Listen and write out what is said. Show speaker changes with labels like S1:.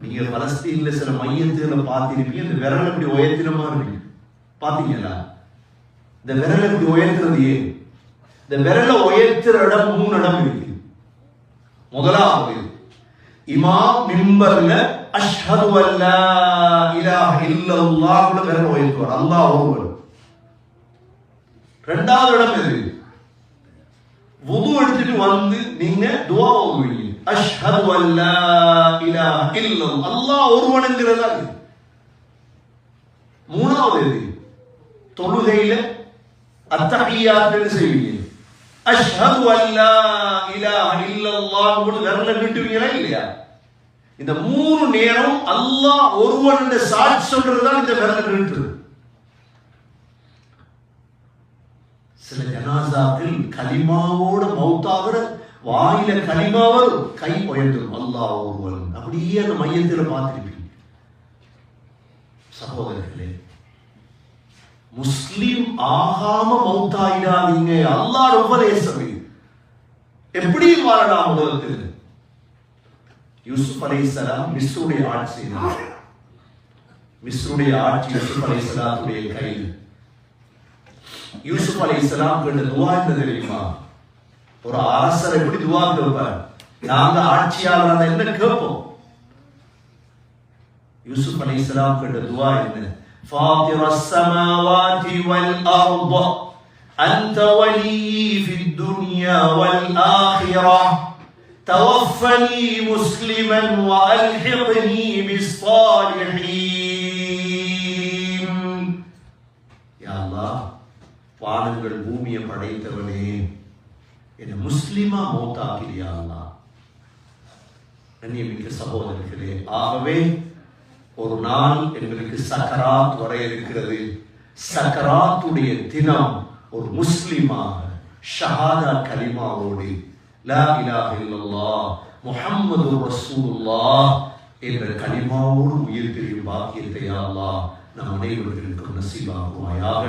S1: நீங்க பலஸ்தீன்ல சில மையத்துல பார்த்திருப்பீங்க. இந்த விரல் இப்படி உயர்த்தின மாதிரி இருக்கு. பாத்தீங்களா இந்த விரல் இப்படி உயர்த்துறது ஏன்? இந்த விரலை உயர்த்துற இடம் மூணு இடம் இருக்கு. முதலாவது இமாம் மிம்பர்ல அஷ்ஹது அல்லா இலாஹ இல்லல்லாஹ்னு விரல் உயர்த்துவார். அல்லாஹ் ஒருவர். ரெண்டாவது இடம் எது? வுது எடுத்துட்டு வந்து நீங்க துவா ஓதுவீங்க அஷ்ஹது அல்லா இலா இல்லம் அல்லாஹ் ஒருவனுங்கிறதா இது? மூணாவது எது தொழுகையில அத்தஹியாத்துன்னு செய்வீங்க? அஷ்ஹது அல்லா இலா இல்லல்லாஹ் கூட விரல நீட்டுவீங்களா இல்லையா? இந்த மூணு நேரம் அல்லாஹ் ஒருவன் சாட்சி சொல்றதுதான் இந்த விரல நீட்டுறது. சில ஜனாசாக்கள் கலிமாவோட மௌத்தாகிற வாயில கலிமா வரும் கை உயர்ந்துடும். அல்லாஹ் ஒருவன் அப்படியே அந்த மையத்துல பார்த்துருப்பீங்க சகோதரர்களே முஸ்லீம் ஆகாம மௌத்தாயிடாதீங்க அல்லாஹ் உபதேசம் எப்படி வாழலாம் உலகத்தில்? யூசுப் அலைஹிஸ்ஸலாம் மிஸ்ருடைய ஆட்சி மிஸ்ருடைய ஆட்சி யூசுப் அலைஹிஸ்ஸலாத்துடைய கையில். யூசுப் அலைஹிஸ்ஸலாம் கேட்ட துவா என்ன தெரியுமா? ஒரு அரசர் எப்படி துவா கேட்பார் நாங்க ஆட்சியாளர் என்ன கேட்போம் யூசுப் அலைஹிஸ்ஸலாம் கேட்ட துவா என்ன فاطر السماوات والأرض أنت ولي في الدنيا والآخرة توفني مسلما وألحقني بالصالحين يا الله வானங்கள் பூமியை படைத்தவனே என்னை முஸ்லிமா மௌத்தாக்கிறியா அல்லா கண்ணியமிக்க சகோதரர்களே ஆகவே ஒரு நாள் எங்களுக்கு சக்கராத் வர இருக்கிறது சக்கராத்துடைய தினம் ஒரு முஸ்லிமாக ஷஹாதா கலிமாவோடு லா இலாஹ இல்லல்லாஹ் முஹம்மது ரசூலுல்லாஹ் என்ற கனிமாவோடு உயிர் பிரியும் பாக்கியத்தை யா நம் அனைவர்களுக்கும் நசீபாகுவாயாக